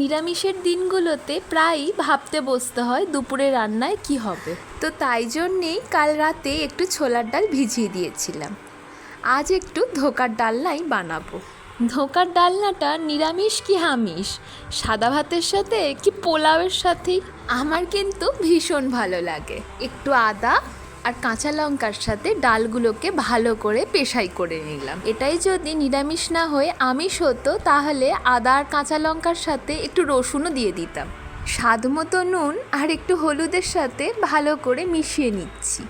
নিরামিষের দিনগুলোতে প্রায়ই ভাবতে বসতে হয় দুপুরে রান্নায় কি হবে। তো তাই জন্যেই কাল রাতে একটু ছোলার ডাল ভিজিয়ে দিয়েছিলাম। আজ একটু ধোকার ডালনাই বানাবো। ধোকার ডালনাটা নিরামিষ কি হামিষ? সাদা ভাতের সাথে কি পোলাওয়ের সাথেই? আমার কিন্তু ভীষণ ভালো লাগে। একটু আদা আর কাঁচা লঙ্কার সাথে ডালগুলোকে ভালো করে পেশাই করে নিলাম। এটাই যদি নিরামিষ না হয়ে, আমিষ হতো, তাহলে আদা আর কাঁচা লঙ্কার সাথে একটু রসুনও দিয়ে দিতাম। স্বাদ মতো নুন আর একটু হলুদের সাথে ভালো করে মিশিয়ে নিচ্ছি।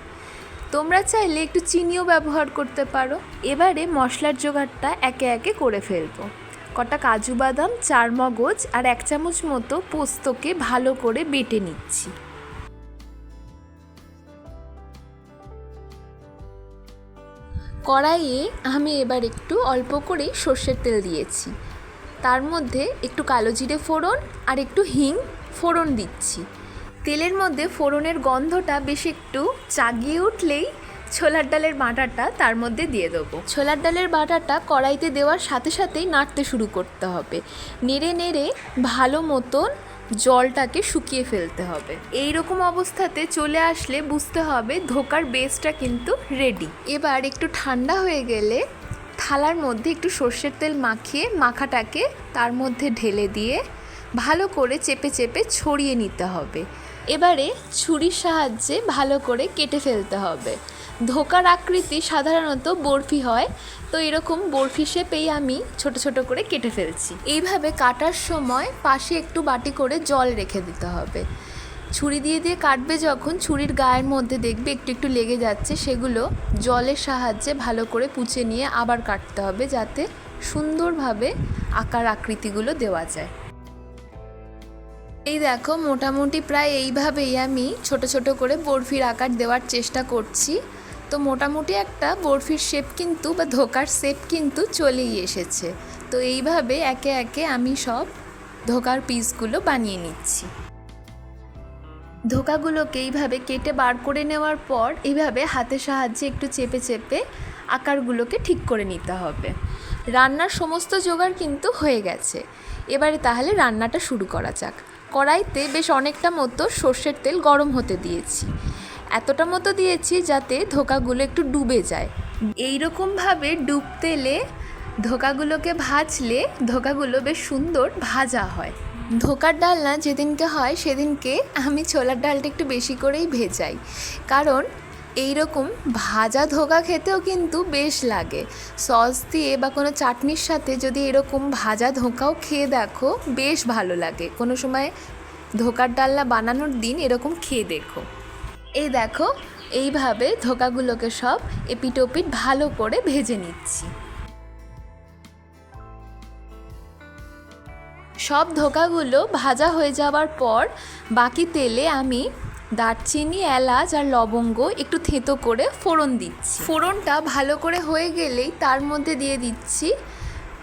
তোমরা চাইলে একটু চিনিও ব্যবহার করতে পারো। এবারে মশলার জোগাড়টা একে একে করে ফেলব। কটা কাজু বাদাম, চার মগজ আর এক চামচ মতো পোস্তকে ভালো করে বেটে নিচ্ছি। কড়াইয়ে আমি এবার একটু অল্প করেই সর্ষের তেল দিয়েছি। তার মধ্যে একটু কালো জিরে ফোড়ন আর একটু হিং ফোড়ন দিচ্ছি। তেলের মধ্যে ফোড়নের গন্ধটা বেশ একটু চাগিয়ে উঠলেই ছোলার ডালের বাটাটা তার মধ্যে দিয়ে দেবো। ছোলার ডালের বাটাটা কড়াইতে দেওয়ার সাথে সাথেই নাড়তে শুরু করতে হবে। নেড়ে নেড়ে ভালো মতন জলটাকে শুকিয়ে ফেলতে হবে। এই রকম অবস্থাতে চলে আসলে বুঝতে হবে ধোকার বেসটা কিন্তু রেডি এবার একটু ঠান্ডা হয়ে গেলে থালার মধ্যে একটু সর্ষের তেল মাখিয়ে মাখাটাকে তার মধ্যে ঢেলে দিয়ে ভালো করে চেপে চেপে ছড়িয়ে নিতে হবে। এবারে ছুরির সাহায্যে ভালো করে কেটে ফেলতে হবে। ধোকার আকৃতি সাধারণত বরফি হয়, তো এরকম বরফি শেপেই আমি ছোট ছোট করে কেটে ফেলছি। এইভাবে কাটার সময় পাশে একটু বাটি করে জল রেখে দিতে হবে। ছুরি দিয়ে দিয়ে কাটবে যখন, ছুরির গায়ের মধ্যে দেখবে একটু একটু লেগে যাচ্ছে, সেগুলো জলের সাহায্যে ভালো করে পুছে নিয়ে আবার কাটতে হবে যাতে সুন্দরভাবে আকার আকৃতিগুলো দেওয়া যায়। এই দেখো, মোটামুটি প্রায় এইভাবেই আমি ছোট ছোট করে বরফির আকার দেওয়ার চেষ্টা করছি। তো মোটামুটি একটা বরফির শেপ কিন্তু বা ধোকার শেপ কিন্তু চলেই এসেছে। তো এইভাবে একে একে আমি সব ধোকার পিসগুলো বানিয়ে নিচ্ছি। ধোকাগুলোকে এইভাবে কেটে বার করে নেওয়ার পর এইভাবে হাতের সাহায্যে একটু চেপে চেপে আকারগুলোকে ঠিক করে নিতে হবে। রান্নার সমস্ত জোগাড় কিন্তু হয়ে গেছে। এবারে তাহলে রান্নাটা শুরু করা যাক। কড়াইতে বেশ অনেকটা মতো সর্ষের তেল গরম হতে দিয়েছি। এতটা মতো দিয়েছি যাতে ধোকাগুলো একটু ডুবে যায়। এই রকমভাবে ডুব তেলে ধোকাগুলোকে ভাজলে ধোকাগুলো বেশ সুন্দর ভাজা হয়। ধোকার ডালনা যেদিনকে হয় সেদিনকে আমি ছোলার ডালটা একটু বেশি করেই ভেজাই। কারণ এই রকম ভাজা ধোকা খেতেও কিন্তু বেশ লাগে। সস দিয়ে বা কোনো চাটনির সাথে যদি এরকম ভাজা ধোকাও খেয়ে দেখো, বেশ ভালো লাগে। কোনো সময় ধোকার ডালনা বানানোর দিন এরকম খেয়ে দেখো। এই দেখো, এইভাবে ধোকাগুলোকে সব এপিটোপিট ভালো করে ভেজে নিচ্ছি। সব ধোকাগুলো ভাজা হয়ে যাওয়ার পর বাকি তেলে আমি দারচিনি, এলাচ আর লবঙ্গ একটু থেতো করে ফোড়ন দিচ্ছি। ফোড়নটা ভালো করে হয়ে গেলেই তার মধ্যে দিয়ে দিচ্ছি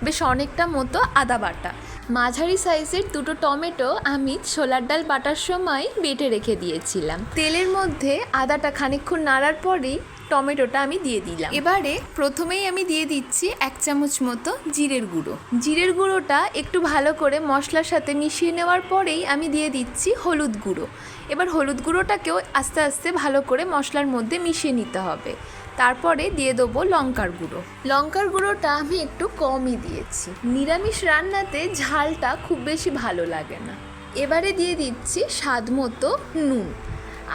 বেশ অনেকটা মতো আদা বাটা। মাঝারি সাইজের দুটো টমেটো আমি ছোলার ডাল বাটার সময় বেটে রেখে দিয়েছিলাম। তেলের মধ্যে আদাটা খানিকক্ষণ নাড়ার পরেই টমেটোটা আমি দিয়ে দিলাম। এবারে প্রথমেই আমি দিয়ে দিচ্ছি এক চামচ মতো জিরের গুঁড়ো। জিরের গুঁড়োটা একটু ভালো করে মশলার সাথে মিশিয়ে নেওয়ার পরেই আমি দিয়ে দিচ্ছি হলুদ গুঁড়ো। এবার হলুদ গুঁড়োটাকেও আস্তে আস্তে ভালো করে মশলার মধ্যে মিশিয়ে নিতে হবে। তারপরে দিয়ে দেবো লঙ্কার গুঁড়ো। লঙ্কার গুঁড়োটা আমি একটু কমই দিয়েছি। নিরামিষ রান্নাতে ঝালটা খুব বেশি ভালো লাগে না। এবারে দিয়ে দিচ্ছি স্বাদ মতো নুন।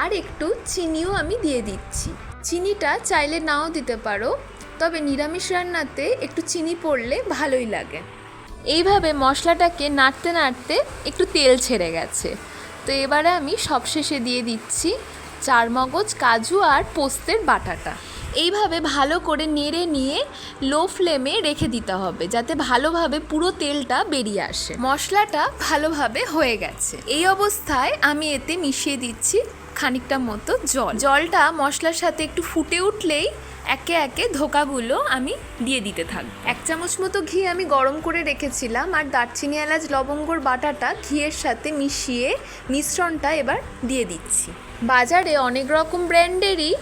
আর একটু চিনিও আমি দিয়ে দিচ্ছি। চিনিটা চাইলে নাও দিতে পারো, তবে নিরামিষ রান্নাতে একটু চিনি পড়লে ভালোই লাগে। এইভাবে মশলাটাকে নাড়তে নাড়তে একটু তেল ছেড়ে গেছে। তো এবারে আমি সবশেষে দিয়ে দিচ্ছি চার মগজ কাজু আর পোস্তের বাটাটা। এইভাবে ভালো করে নেড়ে নিয়ে লো ফ্লেমে রেখে দিতে হবে, যাতে ভালোভাবে পুরো তেলটা বেরিয়ে আসে। মশলাটা ভালোভাবে হয়ে গেছে। এই অবস্থায় আমি এতে মিশিয়ে দিচ্ছি খানিকটা মতো জল। জলটা মশলার সাথে একটু ফুটে উঠলেই একে একে ধোকাগুলো আমি দিয়ে দিতে থাকব। এক চামচ মতো ঘি আমি গরম করে রেখেছিলাম আর দারচিনি, এলাচ লবঙ্গর বাটাটা ঘিয়ের সাথে মিশিয়ে মিশ্রণটা এবার দিয়ে দিচ্ছি। বাজারে অনেক রকম ব্র্যান্ডেরই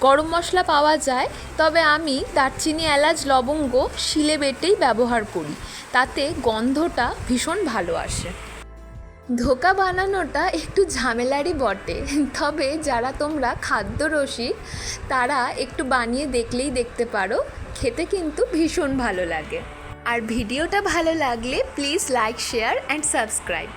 গরম মশলা পাওয়া যায়, তবে আমি দারচিনি, এলাচ, লবঙ্গ, শিলে বেটেই ব্যবহার করি। তাতে গন্ধটা ভীষণ ভালো আসে। ধোকা বানানোটা একটু ঝামেলারই বটে। তবে যারা তোমরা খাদ্যরসিক, তারা একটু বানিয়ে দেখলেই দেখতে পারো, খেতে কিন্তু ভীষণ ভালো লাগে। আর ভিডিওটা ভালো লাগলে please like, share, and subscribe.